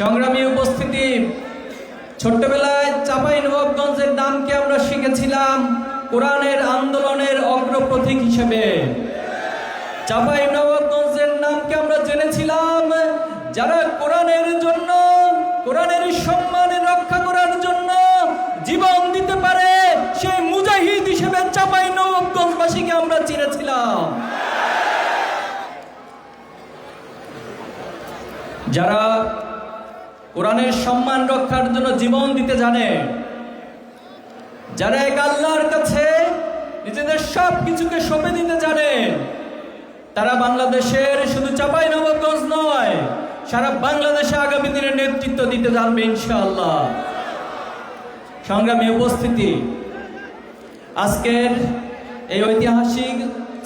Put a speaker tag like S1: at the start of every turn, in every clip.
S1: সংগ্রামী উপস্থিতি, ছোট্টবেলায় চাপাই নবাবগঞ্জের নামকে আমরা শিখেছিলাম কোরআনের আন্দোলনের অগ্রপ্রতীক হিসেবে। চাপাই নবাবগঞ্জের নামকে আমরা জেনেছিলাম যারা কোরআনের জন্য, কোরআনের সম্মান রক্ষা করার জন্য জীবন দিতে পারে, সেই মুজাহিদ হিসেবে চাপাই নবাবগঞ্জবাসীকে আমরা চিনেছিলাম। যারা কোরআনের সম্মান রক্ষার জন্য জীবন দিতে জানে। যারা এক আল্লাহর কাছে নিজেদের সব কিছুকে সঁপে দিতে জানে, তারা বাংলাদেশের শুধু চাপাই নবাবগঞ্জ নয়, সারা বাংলাদেশে আগামী দিনে নেতৃত্ব দিতে জানবে ইনশাআল্লাহ। সংগ্রামী উপস্থিতি, আজকের এই ঐতিহাসিক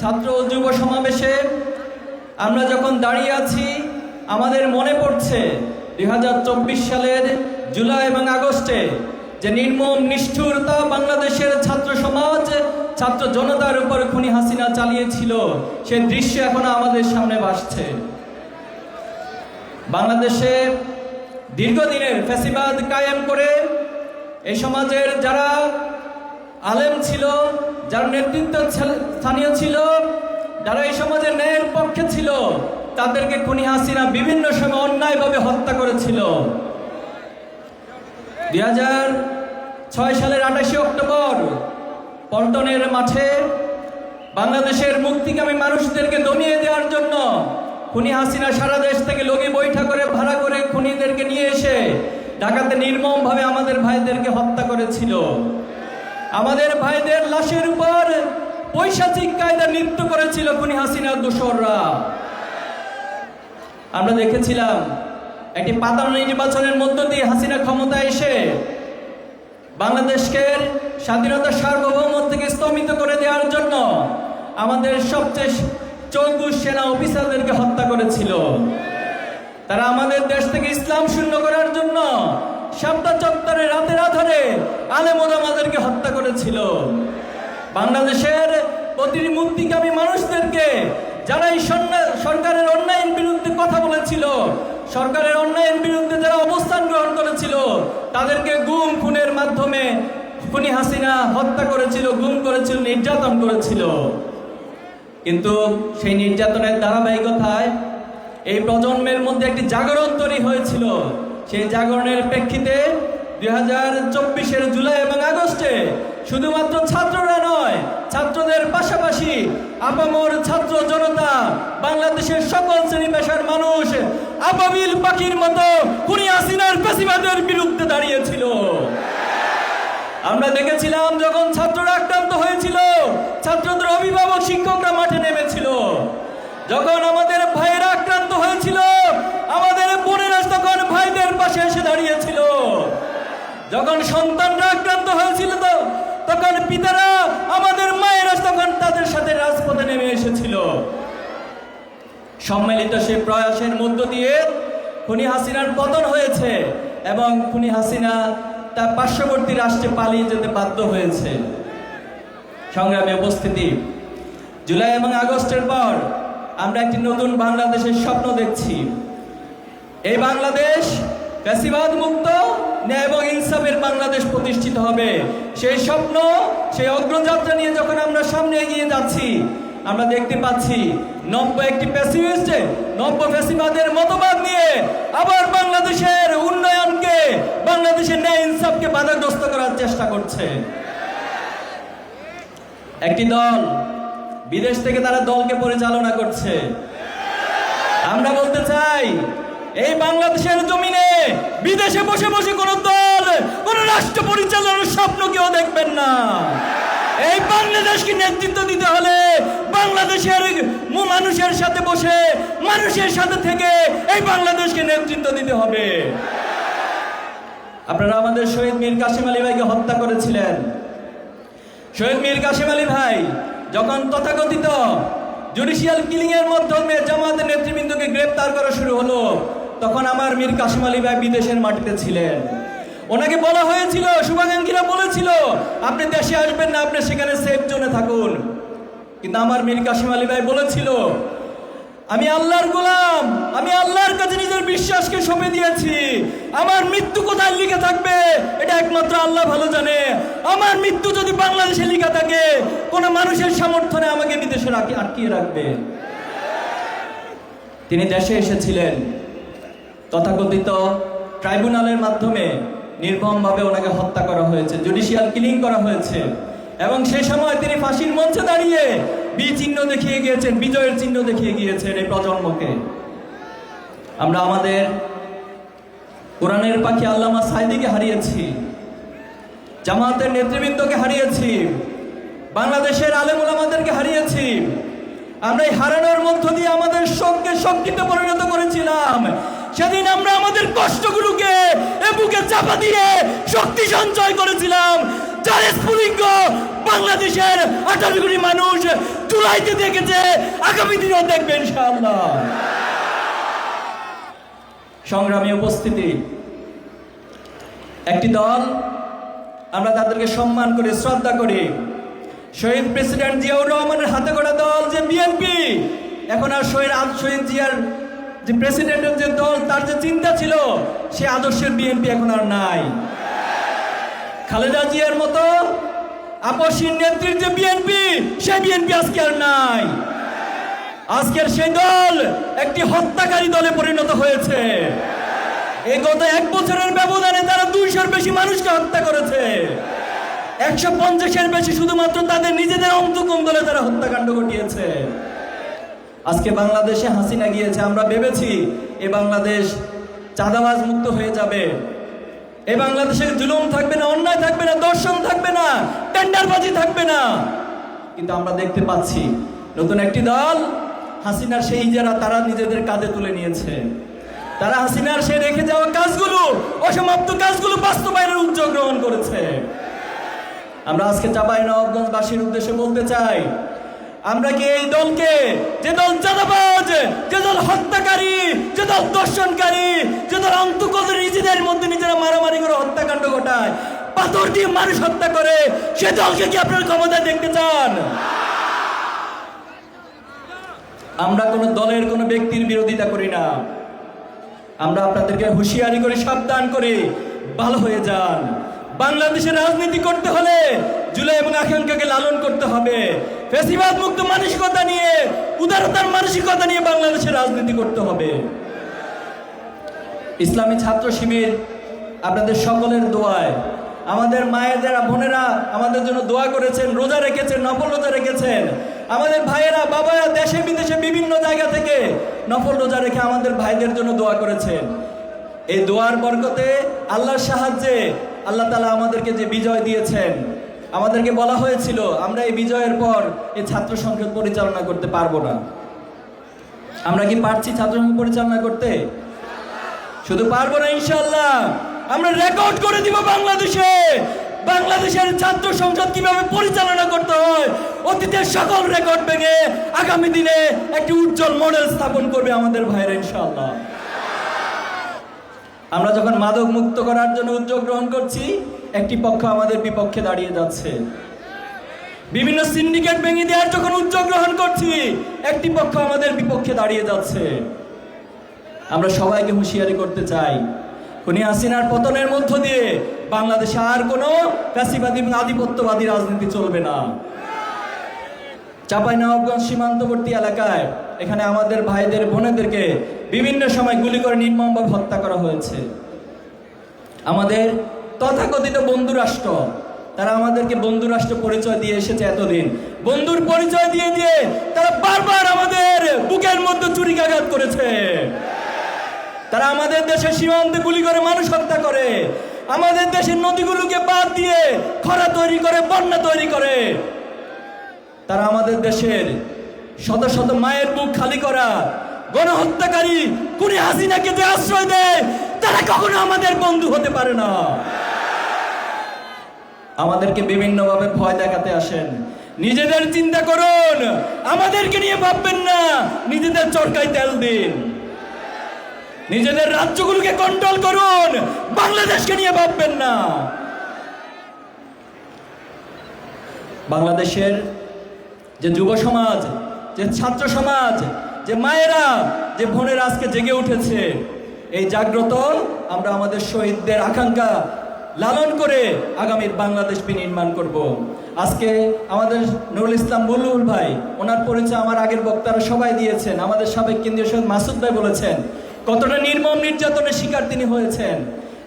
S1: ছাত্র ও যুব সমাবেশে আমরা যখন দাঁড়িয়ে আছি, আমাদের মনে পড়ছে দুই হাজার চব্বিশ সালের জুলাই এবং আগস্টে যে নির্মম নিষ্ঠুরতা বাংলাদেশের ছাত্র সমাজ, ছাত্র জনতার উপর খুনি হাসিনা চালিয়েছিল, সে দৃশ্য এখন আমাদের সামনে ভাসছে। বাংলাদেশে দীর্ঘদিনের ফ্যাসিবাদ কায়েম করে এই সমাজের যারা আলেম ছিল, যার নেতৃত্ব স্থানীয় ছিল, যারা এই সমাজের ন্যায়ের পক্ষে ছিল তাদেরকে খুনি হাসিনা বিভিন্ন সময় অন্যায়ভাবে হত্যা করেছিল। দুই ছয় সালের আঠাশে অক্টোবর, পল্টনের মাঠে বাংলাদেশের মুক্তিকামী মানুষদেরকে দমিয়ে দেওয়ার জন্য খুনি হাসিনা সারা দেশ থেকে লগি বৈঠা করে, ভাড়া করে খুনিদেরকে নিয়ে এসে ঢাকাতে নির্মমভাবে আমাদের ভাইদেরকে হত্যা করেছিল। আমাদের ভাইদের লাশের উপর পৈশাচিক কায়দা নৃত্য করেছিল খুনি হাসিনার দোসররা। আমরা দেখেছিলাম একটি পাতানো নির্বাচনের মধ্য দিয়ে হাসিনা ক্ষমতা এসে বাংলাদেশকে স্বাধীনতা সার্বভৌমত্ব থেকে স্তমিত করে দেওয়ার জন্য আমাদের সবচেয়ে চৌকুশ সেনা অফিসারদেরকে হত্যা করেছিল। তারা আমাদের দেশ থেকে ইসলাম শূন্য করার জন্য সাপ্তা চত্বরে রাতের আধারে আলেমদ আমাদেরকে হত্যা করেছিল। বাংলাদেশের প্রতিটি মুক্তিকামী মানুষদেরকে যারা এই সরকারের অন্যায়ের বিরুদ্ধে কথা বলেছিল, সরকারের অন্যায়ের বিরুদ্ধে যারা অবস্থান গ্রহণ করেছিল, তাদেরকে গুম খুনের মাধ্যমে খুনি হাসিনা হত্যা করেছিল, গুম করেছিল, নির্যাতন করেছিল। কিন্তু সেই নির্যাতনের ধারাবাহিকতায় এই প্রজন্মের মধ্যে একটি জাগরণ তৈরি হয়েছিল। সেই জাগরণের প্রেক্ষিতে দুই হাজার জুলাই এবং আগস্টে শুধুমাত্র ছাত্ররা নয়, ছাত্রদের পাশাপাশি আপামর ছাত্র জনতা, বাংলাদেশের সকল শ্রেণি পেশার মানুষ আপাবিল পাখির মতো কুড়ি আসিনার পেশিবাদের বিরুদ্ধে দাঁড়িয়েছিল। আমরা দেখেছিলাম যখন ছাত্ররা আক্রান্ত হয়েছিল, ছাত্রদের অভিভাবক শিক্ষকরা মাঠে নেমেছিল। যখন আমাদের ভাইয়েরা আক্রান্ত হয়েছিল, আমাদের বোনেরা তখন ভাইদের পাশে এসে দাঁড়িয়েছিল। যখন সন্তানরা আক্রান্ত হয়েছিল তো, তখন পিতারা আমাদের মায়েরা তখন তাদের সাথে রাজপথে নেমে এসেছিল। সম্মিলিত সে প্রয়াসের মধ্য দিয়ে খুনি হাসিনার পতন হয়েছে এবং খুনি হাসিনা তার পার্শ্ববর্তী রাষ্ট্রে পালিয়ে যেতে বাধ্য হয়েছে। সংগ্রামে উপস্থিতি। জুলাই এবং আগস্টের পর আমরা একটি নতুন বাংলাদেশের স্বপ্ন দেখছি। এই বাংলাদেশ ফ্যাসিবাদ মুক্ত, ন্যায় এবং ইনসাফের বাংলাদেশ প্রতিষ্ঠিত হবে। সেই স্বপ্ন, সেই অগ্রযাত্রা নিয়ে যখন আমরা সামনে এগিয়ে যাচ্ছি, আমরা দেখতে পাচ্ছি, নব্য একটি প্যাসিভিস্ট নব্য ফ্যাসিবাদের মতবাদ নিয়ে আবার বাংলাদেশের উন্নয়নকে, বাংলাদেশের ন্যায় ইনসাফকে বাধাগ্রস্ত করার চেষ্টা করছে। একটি দল বিদেশ থেকে তারা দলকে পরিচালনা করছে। আমরা বলতে চাই এই বাংলাদেশের জমিনে বিদেশে বসে বসে কোন দল, কোন রাষ্ট্র পরিচালনার স্বপ্ন কেউ দেখবেন না। এই বাংলাদেশকে নেতৃত্ব দিতে হলে বাংলাদেশের মানুষের সাথে বসে, মানুষের সাথে থেকে এই বাংলাদেশকে নেতৃত্ব দিতে হবে। আপনারা আমাদের শহীদ মীর কাশিম আলী ভাইকে হত্যা করেছিলেন। শহীদ মীর কাশিম আলী ভাই যখন তথাকথিত জুডিশিয়াল কিলিং এর মাধ্যমে জামাতের নেতৃবৃন্দকে গ্রেপ্তার করা শুরু হলো তখন আমার মীর কাশিম আলী ভাই বিদেশের মাটিতে ছিলেন। ওনাকে বলা হয়েছিল, শুভাকাঙ্ক্ষীরা বলেছিল, আপনি দেশে আসবেন না, আপনি সেখানে সেফ জোনে থাকুন। কিন্তু আমার মীর কাশিম আলী ভাই বলেছিল, আমি আল্লাহর গোলাম, আমি আল্লাহর কাছে নিজের বিশ্বাসকে সঁপে দিয়েছি। আমার মৃত্যু কোথায় লিখে থাকবে, এটা একমাত্র আল্লাহ ভালো জানে। আমার মৃত্যু যদি বাংলাদেশে লিখে থাকে, কোনো মানুষের সমর্থনে আমাকে বিদেশে আটকিয়ে রাখবে। তিনি দেশে এসেছিলেন। তথাকথিত ট্রাইব্যুনালের মাধ্যমে নির্মমভাবে ওনাকে হত্যা করা হয়েছে, জুডিশিয়াল কিলিং করা হয়েছে। এবং সেই সময় তিনি ফাঁসির মঞ্চে দাঁড়িয়ে বি চিহ্ন দেখিয়ে গিয়েছেন, বিজয়ের চিহ্ন দেখিয়ে গিয়েছেন এই প্রজন্মকে। আমরা আমাদের কোরআনের পাখি আল্লামা সাইদিকে হারিয়েছি, জামাতের নেতৃবৃন্দকে হারিয়েছি, বাংলাদেশের আলেমুল আমাদেরকে হারিয়েছি। আমরা এই হারানোর মধ্য দিয়ে আমাদের শোককে শক্তিতে পরিণত করেছিলাম। সেদিন আমরা আমাদের কষ্টগুলোকে বুকে চাপা দিয়ে শক্তি সঞ্চয় করেছিলাম। যার স্ফুলিঙ্গ বাংলাদেশের আঠারো কোটি মানুষ জুলাইতে দেখেছে। আগামী দিনেও দেখবে ইনশাআল্লাহ। সংগ্রামী উপস্থিতি, একটি দল আমরা তাদেরকে সম্মান করি, শ্রদ্ধা করি। শহীদ প্রেসিডেন্ট জিয়াউর রহমানের হাতে গড়া দল যে বিএনপি, এখন আর শহীদ আল শহীদ জিয়ার যে প্রেসিডেন্টের যে দল, তার যে চিন্তা ছিল, সে আদর্শের বিএনপি এখন আর নাই। খালেদা জিয়ার মতো আপসীর নেত্রীর যে বিএনপি সেই বিএনপি আজকে আর নাই। আজকের সেই দল একটি হত্যাকারী দলে পরিণত হয়েছে। এই গত এক বছরের ব্যবধানে তারা দুইশোর বেশি মানুষকে হত্যা করেছে। একশো পঞ্চাশের বেশি শুধুমাত্র তাদের নিজেদের অন্তকম দলে তারা হত্যাকাণ্ড ঘটিয়েছে। আজকে বাংলাদেশে হাসিনা গিয়েছে, আমরা ভেবেছি এ বাংলাদেশ চাঁদাবাজ মুক্ত হয়ে যাবে। এ বাংলাদেশে জুলুম থাকবে না, অন্যায় থাকবে না, দর্শন থাকবে না, টেন্ডারবাজি থাকবে না। কিন্তু আমরা দেখতে পাচ্ছি, নতুন একটি দল হাসিনার সেই যারা তারা নিজেদের কাঁধে তুলে নিয়েছে। তারা হাসিনার সে রেখে যাওয়া কাজগুলো, অসমাপ্ত কাজগুলো বাস্তবায়নের উদ্যোগ গ্রহণ করেছে। আমরা আজকে চাপাই নবাবগঞ্জবাসীর উদ্দেশ্যে বলতে চাই আমরা কি এই দলকে, যে দল চাঁদাবাজ, যে দল হত্যাকারী, যে দল দর্শনকারী, যে দল অন্তকল নিজেদের মধ্যে নিজেরা মারামারি করে হত্যাকাণ্ড ঘটায়, পাথর দিয়ে মানুষ হত্যা করে, সে দলকে কি আপনার ক্ষমতায় দেখতে চান? আমরা কোনো দলের কোনো ব্যক্তির বিরোধিতা করি না। আমরা আপনাদেরকে হুঁশিয়ারি করে সাবধান করে ভালো হয়ে যান। বাংলাদেশের রাজনীতি করতে হলে জুলাই এবং আকাঙ্ক্ষাকে লালন করতে হবে। ফেসিবাদ মুক্ত মানসিকতা নিয়ে, উদারতার মানসিকতা নিয়ে বাংলাদেশে রাজনীতি করতে হবে। ইসলামী ছাত্র শিবির, আপনাদের সকলের দোয়ায়। আমাদের মায়েরা, বোনেরা আমাদের জন্য দোয়া করেছেন, রোজা রেখেছেন, নফল রোজা রেখেছেন। আমাদের ভাইয়েরা বাবারা দেশে বিদেশে বিভিন্ন জায়গা থেকে নফল রোজা রেখে আমাদের ভাইদের জন্য দোয়া করেছেন। এই দোয়ার বরকতে আল্লাহর সাহায্যে আল্লাহ তালা আমাদেরকে যে বিজয় দিয়েছেন আমাদেরকে বলা হয়েছিল, আমরা এই বিজয়ের পর এই ছাত্র সংসদ পরিচালনা করতে পারব না। আমরা কি পারছি ছাত্র সংসদ পরিচালনা করতে? শুধু পারব না ইনশাল্লাহ আমরা রেকর্ড করে দিব বাংলাদেশে। বাংলাদেশের ছাত্র সংসদ কীভাবে পরিচালনা করতে হয়, অতীতের সকল রেকর্ড ভেঙে আগামী দিনে একটি উজ্জ্বল মডেল স্থাপন করবে আমাদের ভাইরা ইনশাল্লাহ আমরা যখন মাদক মুক্ত করার জন্য উদ্যোগ গ্রহণ করছি একটি পক্ষ আমাদের বিপক্ষে দাঁড়িয়ে যাচ্ছে। বিভিন্ন সিন্ডিকেট ভেঙে দেওয়ার যখন উদ্যোগ গ্রহণ করছি, একটি পক্ষ আমাদের বিপক্ষে দাঁড়িয়ে যাচ্ছে। আমরা সবাইকে হুঁশিয়ারি করতে চাই, খুনি হাসিনার পতনের মধ্য দিয়ে বাংলাদেশে আর কোনো ফ্যাসিবাদী আধিপত্যবাদী রাজনীতি চলবে না। চাপাই নবাবগঞ্জ সীমান্তবর্তী এলাকায় এখানে আমাদের ভাইদের, বোনেদেরকে বিভিন্ন সময় গুলি করে নির্মমভাবে হত্যা করা হয়েছে। আমাদের তথাকথিত বন্ধুরাষ্ট্র তারা আমাদেরকে বন্ধুরাষ্ট্র পরিচয় দিয়ে এসেছে এতদিন। বন্ধুর পরিচয় দিয়ে দিয়ে তারা বারবার আমাদের বুকের মধ্যে চুরিকাঘাত করেছে। তারা আমাদের দেশের সীমান্তে গুলি করে মানুষ হত্যা করে। আমাদের দেশের নদীগুলোকে বাদ দিয়ে খরা তৈরি করে, বন্যা তৈরি করে। তারা আমাদের দেশের শত শত মায়ের বুক খালি করা গণহত্যাকারী কুড়ি হাসিনাকে যে আশ্রয় দেয়, তারা কখনো আমাদের বন্ধু হতে পারে না। আমাদেরকে বিভিন্নভাবে ভয় দেখাতে আসেন। নিজেদের চিন্তা করুন। আমাদেরকে নিয়ে ভাববেন না। নিজেদের চরকায় তেল দিন। নিজেদের রাজ্যগুলোকে কন্ট্রোল করুন। বাংলাদেশকে নিয়ে ভাববেন না। বাংলাদেশের যে যুব সমাজ, যে ছাত্র সমাজ, যে মায়েরা, যে বোনেরা আজকে জেগে উঠেছে, এই জাগ্রত আমরা আমাদের শহীদদের আকাঙ্ক্ষা লালন করে আগামীর বাংলাদেশ বিনির্মাণ করব। আজকে আমাদের নুরুল ইসলাম বুলুল ভাই, ওনার পরিচয় আমার আগের বক্তারা সবাই দিয়েছেন। আমাদের সাবেক কেন্দ্রীয় সৈয়দ মাসুদ ভাই বলেছেন, কতটা নির্মম নির্যাতনের শিকার তিনি হয়েছেন।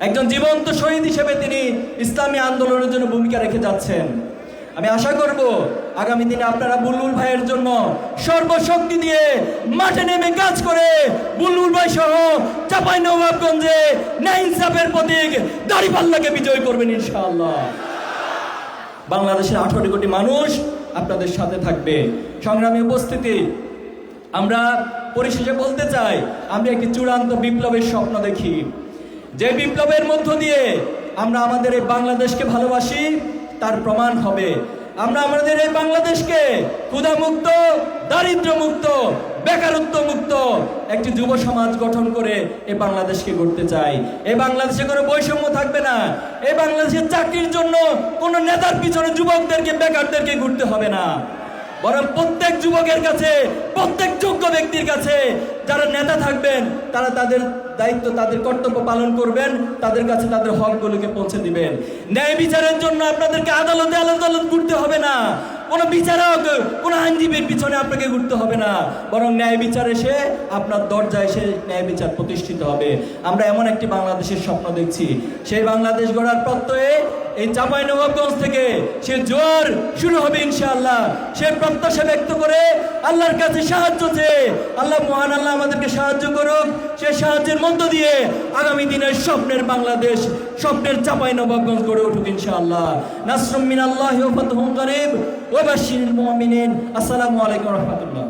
S1: একজন জীবন্ত শহীদ হিসেবে তিনি ইসলামী আন্দোলনের জন্য ভূমিকা রেখে যাচ্ছেন। আমি আশা করব আগামী দিনে আপনারা বুলবুল ভাইয়ের জন্য সর্বশক্তি দিয়ে মাঠে নেমে কাজ করে বুলবুল ভাই সহ চাপাই নবাবগঞ্জে নাইনসাফের প্রতীক দাড়িপাল্লাকে বিজয় করবেন ইনশাআল্লাহ। বাংলাদেশের আঠারো কোটি মানুষ আপনাদের সাথে থাকবে। সংগ্রামী উপস্থিতি, আমরা পরিশেষে বলতে চাই, আমরা একটি চূড়ান্ত বিপ্লবের স্বপ্ন দেখি। যে বিপ্লবের মধ্য দিয়ে আমরা আমাদের এই বাংলাদেশকে ভালোবাসি, তার প্রমাণ হবে। আমরা আমাদের এই বাংলাদেশকে ক্ষুধামুক্ত দারিদ্র মুক্ত বেকারত্ব মুক্ত একটি যুব সমাজ গঠন করে এ বাংলাদেশকে গড়তে চাই। এ বাংলাদেশে কোনো বৈষম্য থাকবে না। এ বাংলাদেশের চাকরির জন্য কোনো নেতার পিছনে যুবকদেরকে, বেকারদেরকে ঘুরতে হবে না। বরং প্রত্যেক যুবকের কাছে, প্রত্যেক যোগ্য ব্যক্তির কাছে যারা নেতা থাকবেন, তারা তাদের দায়িত্ব, তাদের কর্তব্য পালন করবেন, তাদের কাছে তাদের হকগুলোকে পৌঁছে দিবেন। ন্যায় বিচারের জন্য আপনাদেরকে আদালতে আদালত করতে হবে না। কোনো বিচারক, কোনো আইনজীবীর পিছনে আপনাকে ঘুরতে হবে না। বরং ন্যায় বিচার এসে আপনার দরজায় এসে ন্যায় বিচার প্রতিষ্ঠিত হবে। আমরা এমন একটি বাংলাদেশের স্বপ্ন দেখছি। সেই বাংলাদেশ গড়ার প্রত্যয়ে এই চাপাই নবাবগঞ্জ থেকে সে জোর শুরু হবে ইনশাআল্লাহ। সে প্রত্যাশা ব্যক্ত করে আল্লাহর কাছে সাহায্য চেয়ে, আল্লাহ মহান আল্লাহ আমাদেরকে সাহায্য করুক। সে সাহায্যের মধ্য দিয়ে আগামী দিনের স্বপ্নের বাংলাদেশ, স্বপ্নের চাপাই নবাবগঞ্জ গড়ে উঠুক ইনশাআল্লাহ। নাসরুম মিনাল্লাহ বাশশিরিল মুমিনিন। আসসালামু আলাইকুম রাহমাতুল্লাহ।